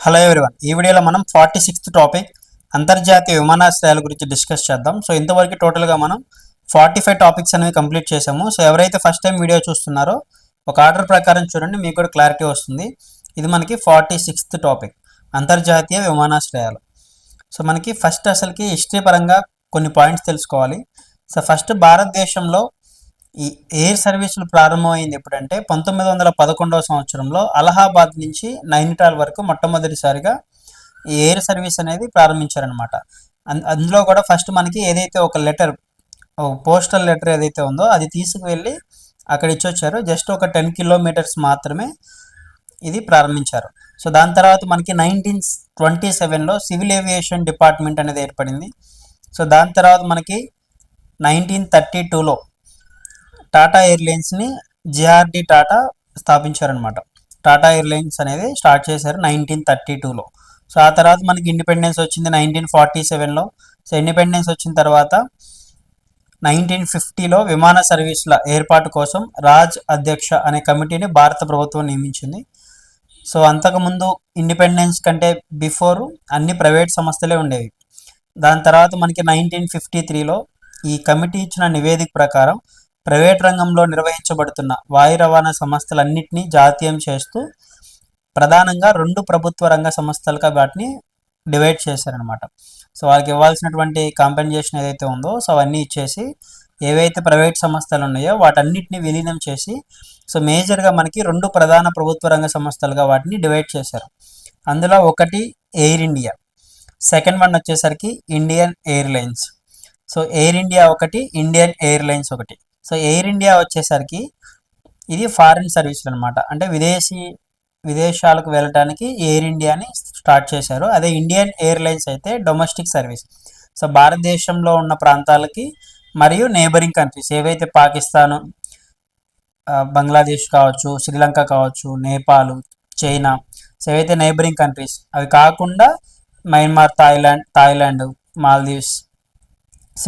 Hello everyone ఈ వీడియోలో మనం ఫార్టీ సిక్స్త్ టాపిక్ అంతర్జాతీయ విమానాశ్రయాల గురించి డిస్కస్ చేద్దాం. సో ఇంతవరకు టోటల్గా మనం ఫార్టీ ఫైవ్ టాపిక్స్ అనేవి కంప్లీట్ చేసాము. సో ఎవరైతే ఫస్ట్ టైం వీడియో చూస్తున్నారో ఒక ఆర్డర్ ప్రకారం చూడండి మీకు కూడా క్లారిటీ వస్తుంది. ఇది మనకి ఫార్టీ సిక్స్త్ టాపిక్ అంతర్జాతీయ విమానాశ్రయాలు. సో మనకి ఫస్ట్ అసలుకి హిస్టరీ పరంగా కొన్ని పాయింట్స్ తెలుసుకోవాలి. సో ఫస్ట్ భారతదేశంలో ఈ ఎయిర్ సర్వీసులు ప్రారంభమైంది ఎప్పుడంటే పంతొమ్మిది వందల పదకొండవ సంవత్సరంలో అలహాబాద్ నుంచి నైనిటాల్ వరకు మొట్టమొదటిసారిగా ఈ ఎయిర్ సర్వీస్ అనేది ప్రారంభించారనమాట అందులో కూడా ఫస్ట్ మనకి ఏదైతే ఒక లెటర్ పోస్టల్ లెటర్ ఏదైతే ఉందో అది తీసుకువెళ్ళి అక్కడ ఇచ్చొచ్చారు. జస్ట్ ఒక టెన్ కిలోమీటర్స్ మాత్రమే ఇది ప్రారంభించారు. సో దాని తర్వాత మనకి నైన్టీన్ ట్వంటీ సెవెన్లో సివిల్ ఏవియేషన్ డిపార్ట్మెంట్ అనేది ఏర్పడింది. సో దాని తర్వాత మనకి నైన్టీన్ థర్టీ టూలో టాటా ఎయిర్లైన్స్ని జిఆర్డి టాటా స్థాపించారనమాట టాటా ఎయిర్లైన్స్ అనేది స్టార్ట్ చేశారు నైన్టీన్ థర్టీ టూలో సో ఆ తర్వాత మనకి ఇండిపెండెన్స్ వచ్చింది నైన్టీన్ ఫార్టీ సెవెన్లో సో ఇండిపెండెన్స్ వచ్చిన తర్వాత నైన్టీన్ ఫిఫ్టీలో విమాన సర్వీసుల ఏర్పాటు కోసం రాజ్ అధ్యక్ష అనే కమిటీని భారత ప్రభుత్వం నియమించింది. సో అంతకుముందు ఇండిపెండెన్స్ కంటే బిఫోర్ అన్ని ప్రైవేట్ సంస్థలే ఉండేవి. దాని తర్వాత మనకి నైన్టీన్ ఫిఫ్టీ త్రీలో ఈ కమిటీ ఇచ్చిన నివేదిక ప్రకారం ప్రైవేట్ రంగంలో నిర్వహించబడుతున్న వాయు రవాణా సంస్థలన్నింటినీ జాతీయం చేస్తూ ప్రధానంగా రెండు ప్రభుత్వ రంగ సంస్థలుగా వాటిని డివైడ్ చేశారనమాట సో వాళ్ళకి ఇవ్వాల్సినటువంటి కాంపెన్సేషన్ ఏదైతే ఉందో సో అవన్నీ ఇచ్చేసి ఏవైతే ప్రైవేట్ సంస్థలు ఉన్నాయో వాటన్నిటిని విలీనం చేసి సో మేజర్గా మనకి రెండు ప్రధాన ప్రభుత్వ రంగ సంస్థలుగా వాటిని డివైడ్ చేశారు. అందులో ఒకటి ఎయిర్ ఇండియా సెకండ్ వన్ వచ్చేసరికి Indian airlines. So Air India ఒకటి ఇండియన్ ఎయిర్లైన్స్ ఒకటి. సో ఎయిర్ ఇండియా వచ్చేసరికి ఇది ఫారిన్ సర్వీసులు అనమాట అంటే విదేశీ విదేశాలకు వెళ్ళటానికి ఎయిర్ ఇండియాని స్టార్ట్ చేశారు. అదే ఇండియన్ ఎయిర్లైన్స్ అయితే డొమెస్టిక్ సర్వీస్. సో భారతదేశంలో ఉన్న ప్రాంతాలకి మరియు నేబరింగ్ కంట్రీస్ ఏవైతే పాకిస్తాన్ బంగ్లాదేశ్ కావచ్చు శ్రీలంక కావచ్చు నేపాల్ చైనా సో ఏవైతే నైబరింగ్ కంట్రీస్ అవి కాకుండా మయన్మార్ థాయిలాండ్ థాయిలాండ్ మాల్దీవ్స్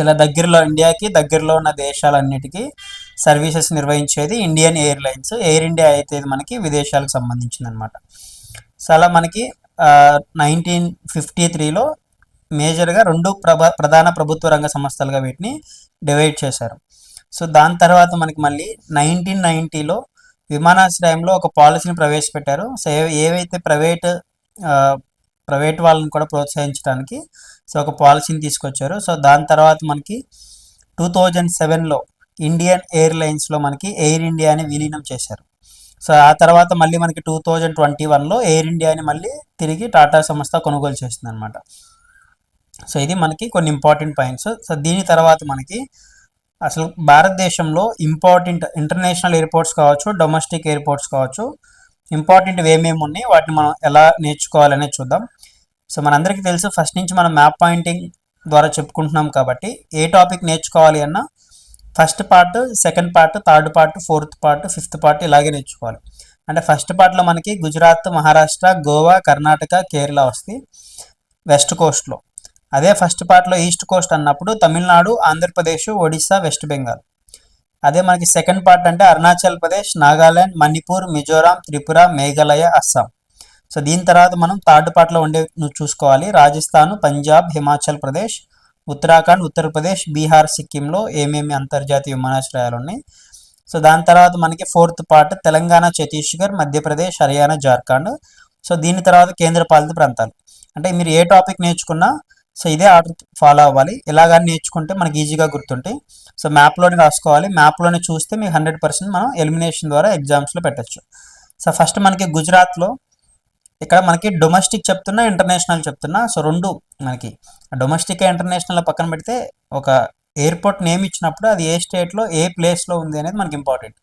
ఇలా దగ్గరలో ఇండియాకి దగ్గరలో ఉన్న దేశాలన్నిటికీ సర్వీసెస్ నిర్వహించేది ఇండియన్ ఎయిర్లైన్స్. ఎయిర్ ఇండియా అయితే మనకి విదేశాలకు సంబంధించింది అనమాట సో అలా మనకి నైన్టీన్ ఫిఫ్టీ త్రీలో మేజర్గా రెండు ప్రభ ప్రధాన ప్రభుత్వ రంగ సంస్థలుగా వీటిని డివైడ్ చేశారు. సో దాని తర్వాత మనకి మళ్ళీ నైన్టీన్ నైంటీలో విమానాశ్రయంలో ఒక పాలసీని ప్రవేశపెట్టారు. సో ఏవైతే ప్రైవేట్ ప్రైవేట్ వాళ్ళని కూడా ప్రోత్సహించడానికి సో ఒక పాలసీని తీసుకొచ్చారు. సో దాని తర్వాత మనకి టూ థౌజండ్ సెవెన్లో ఇండియన్ ఎయిర్లైన్స్లో మనకి ఎయిర్ ఇండియా అని విలీనం చేశారు. సో ఆ తర్వాత మళ్ళీ మనకి టూ థౌజండ్ ట్వంటీ వన్లో ఎయిర్ ఇండియాని మళ్ళీ తిరిగి టాటా సంస్థ కొనుగోలు చేస్తుంది అనమాట సో ఇది మనకి కొన్ని ఇంపార్టెంట్ పాయింట్స్. సో దీని తర్వాత మనకి అసలు భారతదేశంలో ఇంపార్టెంట్ ఇంటర్నేషనల్ ఎయిర్పోర్ట్స్ కావచ్చు డొమెస్టిక్ ఎయిర్పోర్ట్స్ కావచ్చు ఇంపార్టెంట్ ఏమేమి ఉన్నాయి వాటిని మనం ఎలా నేర్చుకోవాలనే చూద్దాం. సో మనందరికీ తెలుసు ఫస్ట్ నుంచి మనం మ్యాప్ పాయింటింగ్ ద్వారా చెప్పుకుంటున్నాం కాబట్టి ఏ టాపిక్ నేర్చుకోవాలి అన్నా first part second part third part fourth part fifth part ఇలాగే నేర్చుకోవాలి. అంటే ఫస్ట్ పార్ట్లో మనకి గుజరాత్ మహారాష్ట్ర గోవా కర్ణాటక కేరళ వస్తాయి వెస్ట్ కోస్ట్లో అదే ఫస్ట్ పార్ట్లో ఈస్ట్ కోస్ట్ అన్నప్పుడు తమిళనాడు ఆంధ్రప్రదేశ్ ఒడిస్సా వెస్ట్ బెంగాల్ అదే మనకి సెకండ్ పార్ట్ అంటే అరుణాచల్ ప్రదేశ్ నాగాలాండ్ మణిపూర్ మిజోరాం త్రిపుర మేఘాలయ అస్సాం. సో దీని తర్వాత మనం థర్డ్ పార్ట్లో ఉండే నువ్వు చూసుకోవాలి. రాజస్థాన్ పంజాబ్ హిమాచల్ ప్రదేశ్ ఉత్తరాఖండ్ ఉత్తరప్రదేశ్ బీహార్ సిక్కింలో ఏమేమి అంతర్జాతీయ విమానాశ్రయాలు ఉన్నాయి? సో దాని తర్వాత మనకి fourth part Telangana Chhattisgarh Madhya Pradesh Haryana Jharkhand. So దీని తర్వాత కేంద్ర పాలిత ప్రాంతాలు. అంటే మీరు ఏ టాపిక్ నేర్చుకున్నా సో ఇదే ఆర్డర్ ఫాలో అవ్వాలి. ఇలాగని నేర్చుకుంటే మనకి ఈజీగా గుర్తుంటాయి. సో మ్యాప్లోనే రాసుకోవాలి. మ్యాప్లోనే చూస్తే మీకు హండ్రెడ్ పర్సెంట్ మనం ఎలిమినేషన్ ద్వారా ఎగ్జామ్స్లో పెట్టచ్చు. సో ఫస్ట్ మనకి గుజరాత్లో ఇక్కడ మనకి డొమెస్టిక్ చెప్తున్నా ఇంటర్నేషనల్ చెప్తున్నా. సో రెండు మనకి. డొమెస్టిక్ ఇంటర్నేషనల్ పక్కన పెడితే ఒక ఎయిర్పోర్ట్ నేమ్ ఇచ్చినప్పుడు అది ఏ స్టేట్లో ఏ ప్లేస్లో ఉంది అనేది మనకి ఇంపార్టెంట్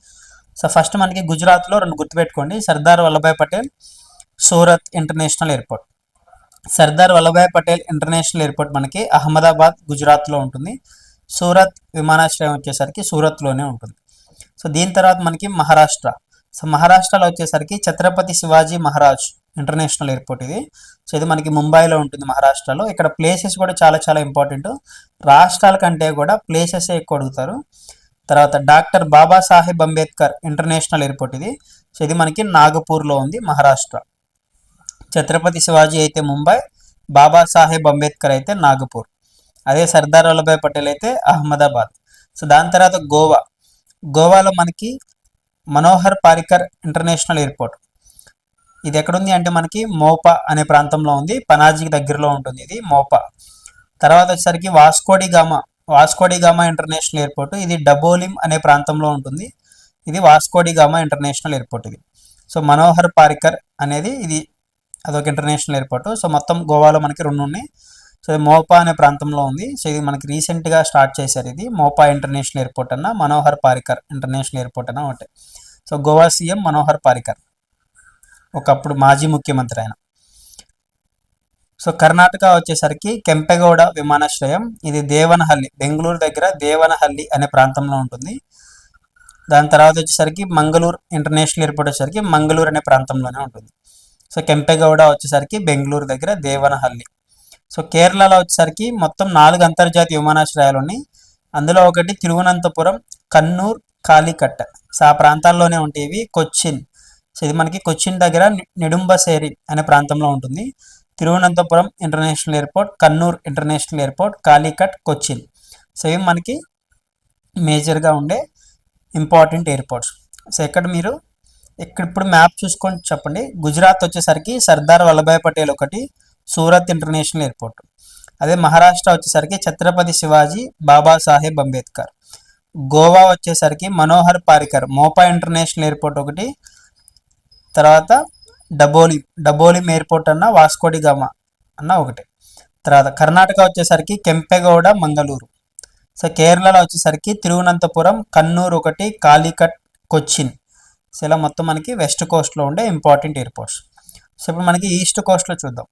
సో ఫస్ట్ మనకి గుజరాత్లో రెండు గుర్తుపెట్టుకోండి. Sardar Vallabhbhai Patel Surat international airport Sardar Vallabhbhai Patel international airport మనకి అహ్మదాబాద్ గుజరాత్లో ఉంటుంది. సూరత్ విమానాశ్రయం వచ్చేసరికి సూరత్లోనే ఉంటుంది. సో దీని తర్వాత మనకి మహారాష్ట్ర సో మహారాష్ట్రలో వచ్చేసరికి ఛత్రపతి శివాజీ మహారాజ్ ఇంటర్నేషనల్ ఎయిర్పోర్ట్ ఇది. సో ఇది మనకి ముంబైలో ఉంటుంది మహారాష్ట్రలో. ఇక్కడ ప్లేసెస్ కూడా చాలా చాలా ఇంపార్టెంట్ రాష్ట్రాల కంటే కూడా ప్లేసెస్ ఎక్కువ అడుగుతారు. తర్వాత doctor Babasaheb Ambedkar international airport ఇది. సో ఇది మనకి నాగపూర్లో ఉంది మహారాష్ట్ర. ఛత్రపతి శివాజీ అయితే ముంబై బాబాసాహెబ్ అంబేద్కర్ అయితే నాగపూర్. అదే సర్దార్ వల్లభాయ్ పటేల్ అయితే అహ్మదాబాద్. సో దాని తర్వాత గోవా. గోవాలో మనకి మనోహర్ పారికర్ ఇంటర్నేషనల్ ఎయిర్పోర్ట్. ఇది ఎక్కడుంది అంటే మనకి మోపా అనే ప్రాంతంలో ఉంది. పనాజీకి దగ్గరలో ఉంటుంది ఇది మోపా. తర్వాత వచ్చేసరికి Vasco da Gama Vasco da Gama international airport. ఇది డబోలిం అనే ప్రాంతంలో ఉంటుంది. ఇది Vasco da Gama international airport ఇది. సో మనోహర్ పారికర్ అనేది ఇది అదొక ఇంటర్నేషనల్ ఎయిర్పోర్ట్. సో మొత్తం గోవాలో మనకి రెండు ఉన్నాయి సో ఇది మోపా అనే ప్రాంతంలో ఉంది. సో ఇది మనకి రీసెంట్గా స్టార్ట్ చేశారు ఇది. మోపా ఇంటర్నేషనల్ ఎయిర్పోర్ట్ అన్న మనోహర్ పారికర్ ఇంటర్నేషనల్ ఎయిర్పోర్ట్ అన్న ఒకటి. So Goa CM Manohar Parrikar. ఒకప్పుడు మాజీ ముఖ్యమంత్రి ఆయన. సో కర్ణాటక వచ్చేసరికి కెంపెగౌడ విమానాశ్రయం. ఇది దేవనహల్లి బెంగళూరు దగ్గర దేవనహల్లి అనే ప్రాంతంలో ఉంటుంది. దాని తర్వాత వచ్చేసరికి మంగళూరు ఇంటర్నేషనల్ ఎయిర్పోర్ట్ వచ్చేసరికి మంగళూరు అనే ప్రాంతంలోనే ఉంటుంది. సో కెంపెగౌడ వచ్చేసరికి బెంగళూరు దగ్గర దేవనహల్లి. సో కేరళలో వచ్చేసరికి మొత్తం నాలుగు అంతర్జాతీయ విమానాశ్రయాలు ఉన్నాయి అందులో ఒకటి తిరువనంతపురం కన్నూర్ కాలికట్ సో ఆ ప్రాంతాల్లోనే ఉంటాయి కొచ్చిన్. సో ఇది మనకి కొచ్చిన్ దగ్గర నిడుంబసేరి అనే ప్రాంతంలో ఉంటుంది. Thiruvananthapuram international airport Kannur international airport Calicut Cochin. So ఇవి మనకి మేజర్గా ఉండే ఇంపార్టెంట్ ఎయిర్పోర్ట్స్. సో ఇక్కడ మీరు ఇక్కడ ఇప్పుడు మ్యాప్ చూసుకొని చెప్పండి. గుజరాత్ వచ్చేసరికి సర్దార్ వల్లభాయ్ పటేల్ ఒకటి సూరత్ ఇంటర్నేషనల్ ఎయిర్పోర్ట్. అదే మహారాష్ట్ర వచ్చేసరికి ఛత్రపతి శివాజీ బాబాసాహెబ్ అంబేద్కర్. గోవా వచ్చేసరికి మనోహర్ పారికర్ మోపా ఇంటర్నేషనల్ ఎయిర్పోర్ట్ ఒకటి తర్వాత డబోలి డబోలిం ఎయిర్పోర్ట్ అన్న వాస్కోడి గామా అన్న ఒకటి. తర్వాత కర్ణాటక వచ్చేసరికి కెంపెగౌడ మంగళూరు. సో కేరళలో వచ్చేసరికి తిరువనంతపురం కన్నూరు ఒకటి కాలికట్ కొచ్చిన్. సో ఇలా మొత్తం మనకి వెస్ట్ కోస్ట్లో ఉండే ఇంపార్టెంట్ ఎయిర్పోర్ట్స్. సో ఇప్పుడు మనకి ఈస్ట్ కోస్ట్లో చూద్దాం.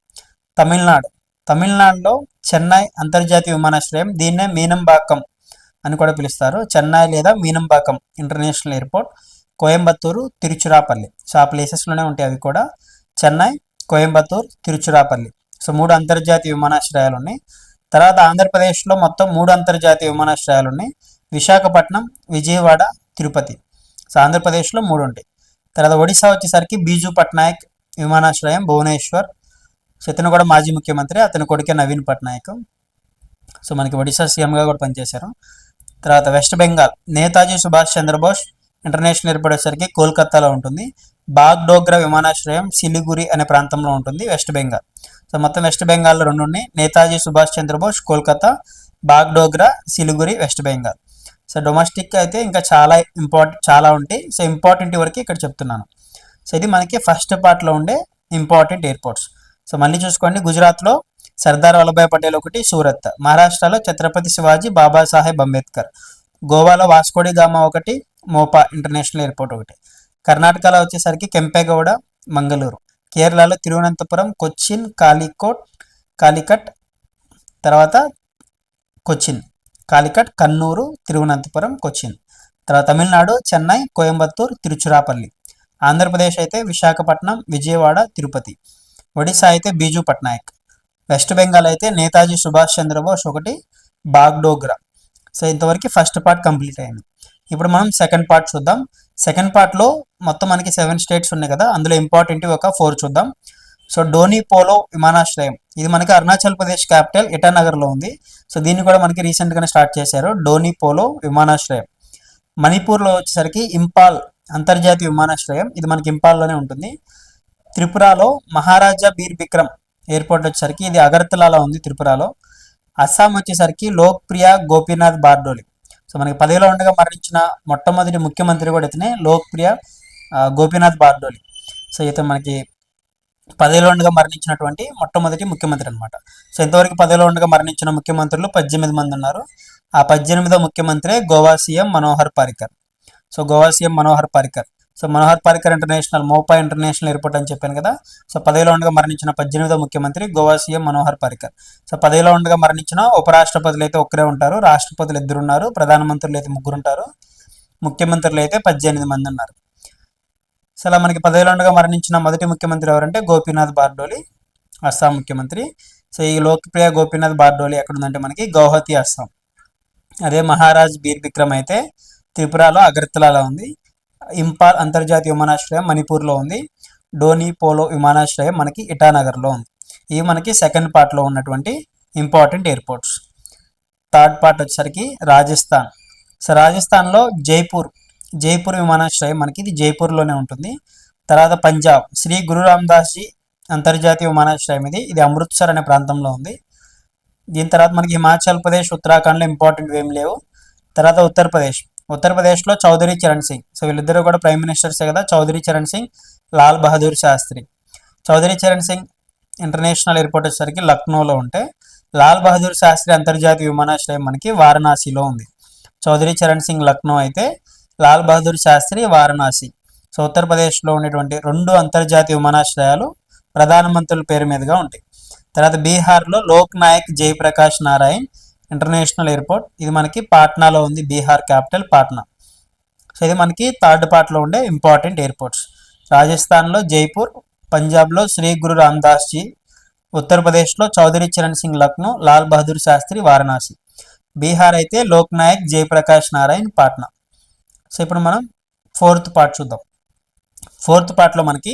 తమిళనాడు. తమిళనాడులో చెన్నై అంతర్జాతీయ విమానాశ్రయం దీన్నే మీనంబాకం అని కూడా పిలుస్తారు. చెన్నై లేదా Meenambakkam international airport Coimbatore Tiruchirappalli. So ఆ ప్లేసెస్లోనే ఉంటాయి అవి కూడా. చెన్నై కోయంబత్తూరు తిరుచురాపల్లి. సో మూడు అంతర్జాతీయ విమానాశ్రయాలు ఉన్నాయి. తర్వాత ఆంధ్రప్రదేశ్లో మొత్తం మూడు అంతర్జాతీయ విమానాశ్రయాలు ఉన్నాయి. విశాఖపట్నం విజయవాడ తిరుపతి. సో ఆంధ్రప్రదేశ్లో మూడు ఉంటాయి. తర్వాత ఒడిశా వచ్చేసరికి బీజు పట్నాయక్ విమానాశ్రయం భువనేశ్వర్ సో ఇతను కూడా మాజీ ముఖ్యమంత్రి అతని కొడుకే నవీన్ పట్నాయక్. సో మనకి ఒడిశా సీఎంగా కూడా పనిచేశారు. తర్వాత వెస్ట్ బెంగాల్ నేతాజీ సుభాష్ చంద్రబోస్ ఇంటర్నేషనల్ ఏర్పడేసరికి వచ్చేసరికి కోల్కతాలో ఉంటుంది. బాగ్డోగ్రా విమానాశ్రయం సిలిగురి అనే ప్రాంతంలో ఉంటుంది వెస్ట్ బెంగాల్. సో మొత్తం వెస్ట్ బెంగాల్లో రెండు ఉన్నాయి. నేతాజీ సుభాష్ చంద్రబోస్ కోల్కతా బాగ్డోగ్రా సిలిగురి వెస్ట్ బెంగాల్. సో డొమెస్టిక్ అయితే ఇంకా చాలా ఇంపార్టెంట్ చాలా ఉంటాయి. సో ఇంపార్టెంట్ వరకు ఇక్కడ చెప్తున్నాను. సో ఇది మనకి ఫస్ట్ పార్ట్లో ఉండే ఇంపార్టెంట్ ఎయిర్పోర్ట్స్. సో మళ్ళీ చూసుకోండి గుజరాత్లో సర్దార్ వల్లభాయ్ పటేల్ ఒకటి సూరత్. మహారాష్ట్రలో ఛత్రపతి శివాజీ బాబాసాహెబ్ అంబేద్కర్. గోవాలో వాస్కోడి గామా ఒకటి మోపా ఇంటర్నేషనల్ ఎయిర్పోర్ట్ ఒకటి. కర్ణాటకలో వచ్చేసరికి కెంపేగౌడ మంగళూరు. కేరళలో తిరువనంతపురం కొచ్చిన్ కాలికోట్ కాలికట్ తర్వాత కొచ్చిన్. కాలికట్ కన్నూరు తిరువనంతపురం కొచ్చిన్. తర్వాత తమిళనాడు చెన్నై కోయంబత్తూర్ తిరుచురాపల్లి. ఆంధ్రప్రదేశ్ అయితే విశాఖపట్నం విజయవాడ తిరుపతి. ఒడిశా అయితే బీజు పట్నాయక్. వెస్ట్ బెంగాల్ అయితే నేతాజీ సుభాష్ చంద్రబోస్ ఒకటి బాగ్డోగ్రా సో ఇంతవరకు ఫస్ట్ పార్ట్ కంప్లీట్ అయింది. ఇప్పుడు మనం సెకండ్ పార్ట్ చూద్దాం. సెకండ్ పార్ట్లో మొత్తం మనకి సెవెన్ స్టేట్స్ ఉన్నాయి కదా అందులో ఇంపార్టెంట్ ఒక ఫోర్ చూద్దాం. సో డోని పోలో విమానాశ్రయం. ఇది మనకి అరుణాచల్ ప్రదేశ్ క్యాపిటల్ ఇటానగర్లో ఉంది. సో దీన్ని కూడా మనకి రీసెంట్గానే స్టార్ట్ చేశారు డోని పోలో విమానాశ్రయం. మణిపూర్లో వచ్చేసరికి ఇంపాల్ అంతర్జాతీయ విమానాశ్రయం. ఇది మనకి ఇంపాల్లోనే ఉంటుంది. త్రిపురలో మహారాజా బీర్ బిక్రమ్ ఎయిర్పోర్ట్ వచ్చేసరికి ఇది అగర్తలాలో ఉంది త్రిపురలో. అస్సాం వచ్చేసరికి లోక్ప్రియ గోపీనాథ్ బార్డోలి. సో మనకి పదవిలో ఉండగా మరణించిన మొట్టమొదటి ముఖ్యమంత్రి కూడా ఇతనే లోక్ప్రియ గోపీనాథ్ బార్డోలి. సో ఇతను మనకి పదవిలో ఉండగా మరణించినటువంటి మొట్టమొదటి ముఖ్యమంత్రి అనమాట సో ఇంతవరకు పదవిలో ఉండగా మరణించిన ముఖ్యమంత్రులు పద్దెనిమిది మంది ఉన్నారు. ఆ పద్దెనిమిదో ముఖ్యమంత్రి Goa CM Manohar Parrikar. So Goa CM Manohar Parrikar. So Manohar Parrikar international Mopa international airport అని చెప్పాను కదా. సో పదవిలో ఉండగా మరణించిన పద్దెనిమిదో ముఖ్యమంత్రి గోవా సీఎం మనోహర్ పారికర్. సో పదవిలో ఉండగా మరణించిన ఉపరాష్ట్రపతులు అయితే ఒక్కరే ఉంటారు. రాష్ట్రపతులు ఇద్దరు ఉన్నారు ప్రధానమంత్రులు అయితే ముగ్గురు ఉంటారు. ముఖ్యమంత్రులు అయితే పద్దెనిమిది మంది ఉన్నారు. సో అలా మనకి పదవిలో ఉండగా మరణించిన మొదటి ముఖ్యమంత్రి ఎవరంటే గోపీనాథ్ బార్డోలి అస్సాం ముఖ్యమంత్రి. సో ఈ లోక్ప్రియ గోపీనాథ్ బార్డోలి ఎక్కడుందంటే మనకి గౌహతి అస్సాం. అదే మహారాజ్ బీర్ బిక్రమ్ అయితే త్రిపురలో అగర్తలాలో ఉంది. ఇంపాల్ అంతర్జాతీయ విమానాశ్రయం మణిపూర్లో ఉంది. డోనీ పోలో విమానాశ్రయం మనకి ఇటానగర్లో ఉంది. ఇవి మనకి సెకండ్ పార్ట్లో ఉన్నటువంటి ఇంపార్టెంట్ ఎయిర్పోర్ట్స్. థర్డ్ పార్ట్ వచ్చేసరికి రాజస్థాన్. సో రాజస్థాన్లో జైపూర్ జైపూర్ విమానాశ్రయం మనకి ఇది జైపూర్లోనే ఉంటుంది. తర్వాత పంజాబ్ శ్రీ గురు రామదాస్ జీ అంతర్జాతీయ విమానాశ్రయం ఇది. ఇది అమృత్సర్ అనే ప్రాంతంలో ఉంది. దీని తర్వాత మనకి హిమాచల్ ప్రదేశ్ ఉత్తరాఖండ్లో ఇంపార్టెంట్ ఏం లేవు. తర్వాత ఉత్తరప్రదేశ్. ఉత్తరప్రదేశ్లో చౌదరి చరణ్ సింగ్. సో వీళ్ళిద్దరూ కూడా ప్రైమ్ మినిస్టర్సే కదా? చౌదరి చరణ్ సింగ్ లాల్ బహదూర్ శాస్త్రి. చౌదరి చరణ్ సింగ్ ఇంటర్నేషనల్ ఎయిర్పోర్ట్ వచ్చేసరికి లక్నోలో ఉంటే లాల్ బహదూర్ శాస్త్రి అంతర్జాతీయ విమానాశ్రయం మనకి వారణాసిలో ఉంది. చౌదరి చరణ్ సింగ్ లక్నో అయితే లాల్ బహదూర్ శాస్త్రి వారణాసి. సో ఉత్తరప్రదేశ్లో ఉండేటువంటి రెండు అంతర్జాతీయ విమానాశ్రయాలు ప్రధానమంత్రుల పేరు మీదుగా ఉంటాయి. తర్వాత బీహార్లో లోక్ నాయక్ జయప్రకాష్ నారాయణ్ ఇంటర్నేషనల్ ఎయిర్పోర్ట్. ఇది మనకి పాట్నాలో ఉంది బీహార్ క్యాపిటల్ పాట్నా. సో ఇది మనకి థర్డ్ పార్ట్లో ఉండే ఇంపార్టెంట్ ఎయిర్పోర్ట్స్. రాజస్థాన్లో జైపూర్ పంజాబ్లో శ్రీ గురు రామ్దాస్ జీ ఉత్తరప్రదేశ్లో చౌదరి చరణ్ సింగ్ లక్నో లాల్ బహదూర్ శాస్త్రి వారణాసి. బీహార్ అయితే లోక్ నాయక్ జయప్రకాష్ నారాయణ్ పాట్నా. సో ఇప్పుడు మనం ఫోర్త్ పార్ట్ చూద్దాం. ఫోర్త్ పార్ట్లో మనకి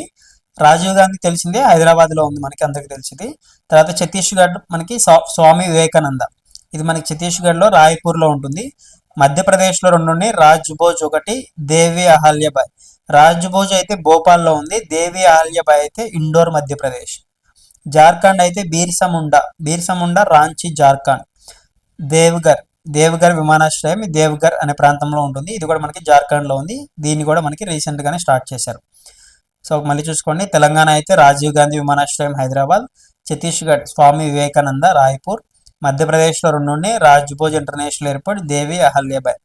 రాజీవ్ గాంధీ తెలిసిందే హైదరాబాద్లో ఉంది మనకి అందరికీ తెలిసింది. తర్వాత ఛత్తీస్గఢ్ మనకి స్వామి వివేకానంద. ఇది మనకి ఛత్తీస్గఢ్లో రాయ్పూర్లో ఉంటుంది. మధ్యప్రదేశ్లో రెండు ఉన్నాయి. రాజ్భోజ్ ఒకటి దేవి అహల్యబాయ్ రాజ్భోజ్ అయితే భోపాల్లో ఉంది. దేవి అహల్యబాయ్ అయితే ఇండోర్ మధ్యప్రదేశ్. జార్ఖండ్ అయితే బీర్సముండా బీర్సముండా రాంచీ జార్ఖండ్. దేవ్గర్ దేవ్గర్ విమానాశ్రయం దేవ్గర్ అనే ప్రాంతంలో ఉంటుంది. ఇది కూడా మనకి జార్ఖండ్లో ఉంది. దీన్ని కూడా మనకి రీసెంట్గానే స్టార్ట్ చేశారు. సో మళ్ళీ చూసుకోండి. తెలంగాణ అయితే రాజీవ్ గాంధీ విమానాశ్రయం హైదరాబాద్ ఛత్తీస్గఢ్ స్వామి వివేకానంద రాయ్పూర్ మధ్యప్రదేశ్లో రెండు ఉన్నాయి. రాజ్భోజ్ ఇంటర్నేషనల్ ఎయిర్పోర్ట్ దేవి అహల్యాబాయ్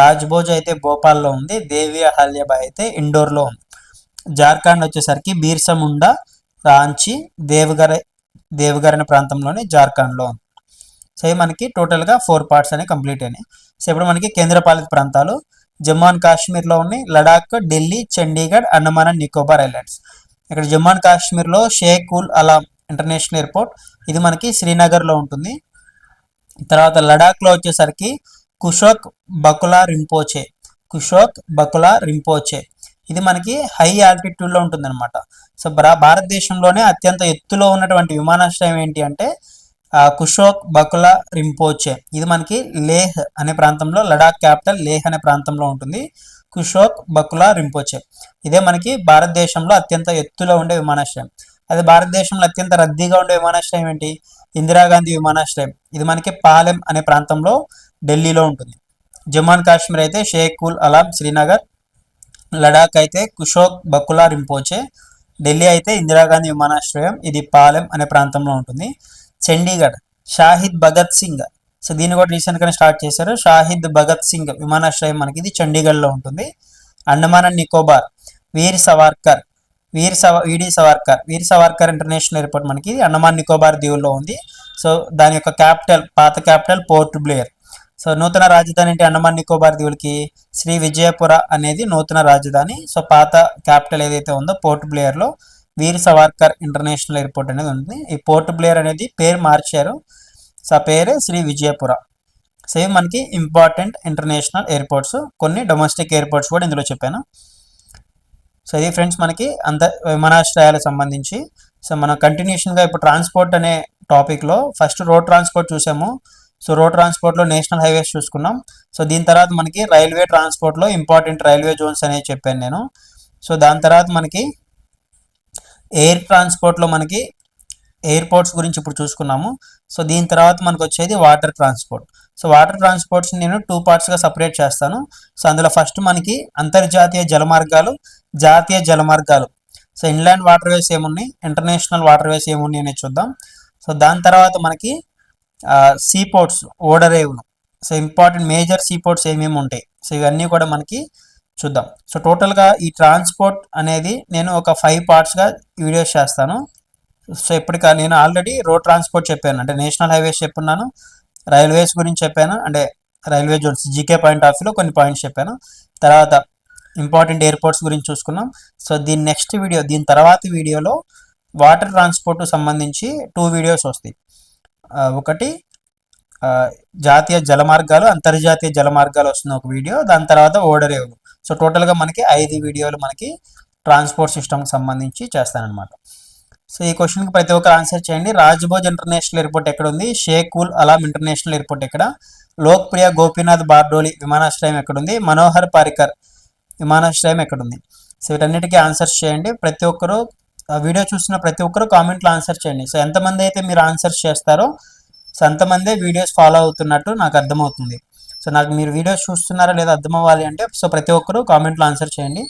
రాజ్భోజ్ అయితే భోపాల్లో ఉంది. దేవి అహల్యాబాయ్ అయితే ఇండోర్లో ఉంది. జార్ఖండ్ వచ్చేసరికి బీర్సముండా రాంచి దేవగర దేవగరణ ప్రాంతంలోని ప్రాంతంలోనే జార్ఖండ్లో ఉంది. సో మనకి టోటల్గా ఫోర్ పార్ట్స్ అనేవి కంప్లీట్ అయినాయి. సో ఇప్పుడు మనకి కేంద్రపాలిత ప్రాంతాలు జమ్మూ అండ్ కాశ్మీర్లో ఉన్నాయి. Ladakh Delhi Chandigarh Andaman and Nicobar islands. ఇక్కడ జమ్మూ అండ్ కాశ్మీర్లో షేక్ ఉల్ అలాం ఇంటర్నేషనల్ ఎయిర్పోర్ట్ ఇది మనకి శ్రీనగర్లో ఉంటుంది. తర్వాత లడాక్లో వచ్చేసరికి కుషోక్ బకులా రింపోచే కుషోక్ బకులా రింపోచే. ఇది మనకి హై ఆల్టిట్యూడ్లో ఉంటుందన్నమాట. సో సో భారతదేశంలోనే అత్యంత ఎత్తులో ఉన్నటువంటి విమానాశ్రయం ఏంటి అంటే కుషోక్ బకులా రింపోచే. ఇది మనకి లేహ్ అనే ప్రాంతంలో లడాక్ క్యాపిటల్ లేహ్ అనే ప్రాంతంలో ఉంటుంది. కుషోక్ బకులా రింపోచే. ఇదే మనకి భారతదేశంలో అత్యంత ఎత్తులో ఉండే విమానాశ్రయం. అదే భారతదేశంలో అత్యంత రద్దీగా ఉండే విమానాశ్రయం ఏంటి? ఇందిరాగాంధీ విమానాశ్రయం. ఇది మనకి పాలెం అనే ప్రాంతంలో ఢిల్లీలో ఉంటుంది. జమ్మూ అండ్ కాశ్మీర్ అయితే షేక్ ఉల్ అలాం శ్రీనగర్ లడాక్ అయితే కుషోక్ బకులా రింపోచే. ఢిల్లీ అయితే ఇందిరాగాంధీ విమానాశ్రయం ఇది పాలెం అనే ప్రాంతంలో ఉంటుంది. చండీగఢ్ షాహిద్ భగత్ సింగ్. సో దీన్ని కూడా రీసెంట్గానే స్టార్ట్ చేశారు. షాహిద్ భగత్ సింగ్ విమానాశ్రయం మనకి ఇది చండీగఢ్లో ఉంటుంది. అండమాన్ అండ్ నికోబార్ వీర్ సవార్కర్ వీర్ సవ వీడి సవార్కర్ వీర్ సవార్కర్ ఇంటర్నేషనల్ ఎయిర్పోర్ట్ మనకి అండమాన్ నికోబార్ దీవుల్లో ఉంది. సో దాని యొక్క క్యాపిటల్ పాత క్యాపిటల్ పోర్ట్ బ్లేయర్. సో నూతన రాజధాని అంటే అండమాన్ నికోబార్ దీవులకి శ్రీ విజయపుర అనేది నూతన రాజధాని. సో పాత క్యాపిటల్ ఏదైతే ఉందో పోర్ట్ బ్లేయర్లో వీర్ సవార్కర్ ఇంటర్నేషనల్ ఎయిర్పోర్ట్ అనేది ఉంది. ఈ పోర్ట్ బ్లేయర్ అనేది పేరు మార్చారు. సో ఆ పేరే శ్రీ విజయపుర. సో ఇవి మనకి ఇంపార్టెంట్ ఇంటర్నేషనల్ ఎయిర్పోర్ట్స్. కొన్ని డొమెస్టిక్ ఎయిర్పోర్ట్స్ కూడా ఇందులో చెప్పాను. సో ఇది ఫ్రెండ్స్ మనకి అంత విమానాశ్రయాలకు సంబంధించి సో మనం కంటిన్యూషన్గా ఇప్పుడు ట్రాన్స్పోర్ట్ అనే టాపిక్లో ఫస్ట్ రోడ్ ట్రాన్స్పోర్ట్ చూసాము. సో రోడ్ ట్రాన్స్పోర్ట్లో నేషనల్ హైవేస్ చూసుకున్నాం. సో దీని తర్వాత మనకి రైల్వే ట్రాన్స్పోర్ట్లో ఇంపార్టెంట్ రైల్వే జోన్స్ అనేవి చెప్పాను నేను. సో దాని తర్వాత మనకి ఎయిర్ ట్రాన్స్పోర్ట్లో మనకి ఎయిర్పోర్ట్స్ గురించి ఇప్పుడు చూసుకున్నాము. సో దీని తర్వాత మనకు వచ్చేది water transport so water transports నేను టూ పార్ట్స్గా సపరేట్ చేస్తాను. సో అందులో ఫస్ట్ మనకి అంతర్జాతీయ జలమార్గాలు జాతీయ జలమార్గాలు. సో ఇన్లాండ్ వాటర్ వేస్ ఏమున్నాయి? ఇంటర్నేషనల్ వాటర్ వేస్ ఏమున్నాయి అనేది చూద్దాం. సో దాని తర్వాత మనకి sea ports ఓడరేవులు. So important major sea ports ఏమేమి ఉంటాయి? సో ఇవన్నీ కూడా మనకి చూద్దాం. సో టోటల్గా ఈ ట్రాన్స్పోర్ట్ అనేది నేను ఒక ఫైవ్ పార్ట్స్గా వీడియోస్ చేస్తాను. సో ఇప్పటికా నేను ఆల్రెడీ రోడ్ ట్రాన్స్పోర్ట్ చెప్పాను. అంటే నేషనల్ హైవేస్ చెప్పున్నాను. రైల్వేస్ గురించి చెప్పాను? అంటే railway zones GK point of వ్యూలో కొన్ని పాయింట్స్ చెప్పాను? తర్వాత ఇంపార్టెంట్ ఎయిర్పోర్ట్స్ గురించి చూసుకున్నాం. సో దీని నెక్స్ట్ వీడియో దీని తర్వాత వీడియోలో వాటర్ ట్రాన్స్పోర్ట్ సంబంధించి టూ వీడియోస్ వస్తాయి. ఒకటి జాతీయ జలమార్గాలు అంతర్జాతీయ జలమార్గాలు వస్తుంది ఒక వీడియో దాని తర్వాత ఓడరేవులు. సో టోటల్గా మనకి ఐదు వీడియోలు మనకి ట్రాన్స్పోర్ట్ సిస్టమ్కి సంబంధించి చేస్తానన్నమాట. సో ఈ క్వశ్చన్కి ప్రతి ఒక్కరు ఆన్సర్ చేయండి. రాజ్భోజ్ ఇంటర్నేషనల్ ఎయిర్పోర్ట్ ఎక్కడ ఉంది షేక్ ఉల్ అలాం ఇంటర్నేషనల్ ఎయిర్పోర్ట్ ఎక్కడ? లోక్ప్రియ గోపీనాథ్ బార్డోలి విమానాశ్రయం ఎక్కడుంది? మనోహర్ పారికర్ విమానాశ్రయం ఎక్కడుంది? సో వీటన్నిటికీ ఆన్సర్స్ చేయండి. ప్రతి ఒక్కరు వీడియో చూస్తున్న ప్రతి ఒక్కరు కామెంట్లో ఆన్సర్ చేయండి. సో ఎంతమంది అయితే మీరు ఆన్సర్స్ చేస్తారో సో అంతమందే వీడియోస్ ఫాలో అవుతున్నట్టు నాకు అర్థమవుతుంది. సో నాకు మీరు వీడియోస్ చూస్తున్నారా లేదా అర్థం అవ్వాలి అంటే సో ప్రతి ఒక్కరు కామెంట్లో ఆన్సర్ చేయండి.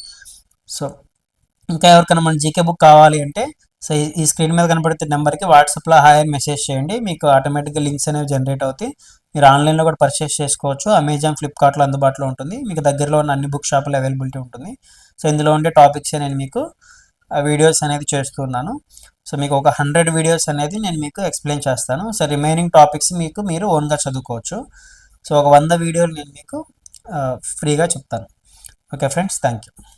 సో ఇంకా ఎవరికైనా మన జీకే బుక్ కావాలి అంటే సో ఈ- స్క్రీన్ మీద కనబడుతున్న నెంబర్కి వాట్సాప్లో హాయ్ మెసేజ్ చేయండి. మీకు ఆటోమేటిక్గా లింక్స్ అనేవి జనరేట్ అవుతాయి. మీరు ఆన్లైన్లో కూడా పర్చేస్ చేసుకోవచ్చు. అమెజాన్ ఫ్లిప్కార్ట్లో అందుబాటులో ఉంటుంది. మీకు దగ్గరలో ఉన్న అన్ని బుక్ షాపులు అవైలబిలిటీ ఉంటుంది. సో ఇందులో ఉండే టాపిక్స్ నేను మీకు వీడియోస్ అనేది చేస్తున్నాను సో మీకు ఒక హండ్రెడ్ వీడియోస్ అనేది నేను మీకు ఎక్స్ప్లెయిన్ చేస్తాను. సో రిమైనింగ్ టాపిక్స్ మీకు మీరు ఓన్గా చదువుకోవచ్చు. సో ఒక వంద వీడియోలు నేను మీకు ఫ్రీగా చెప్తాను. Okay friends thank you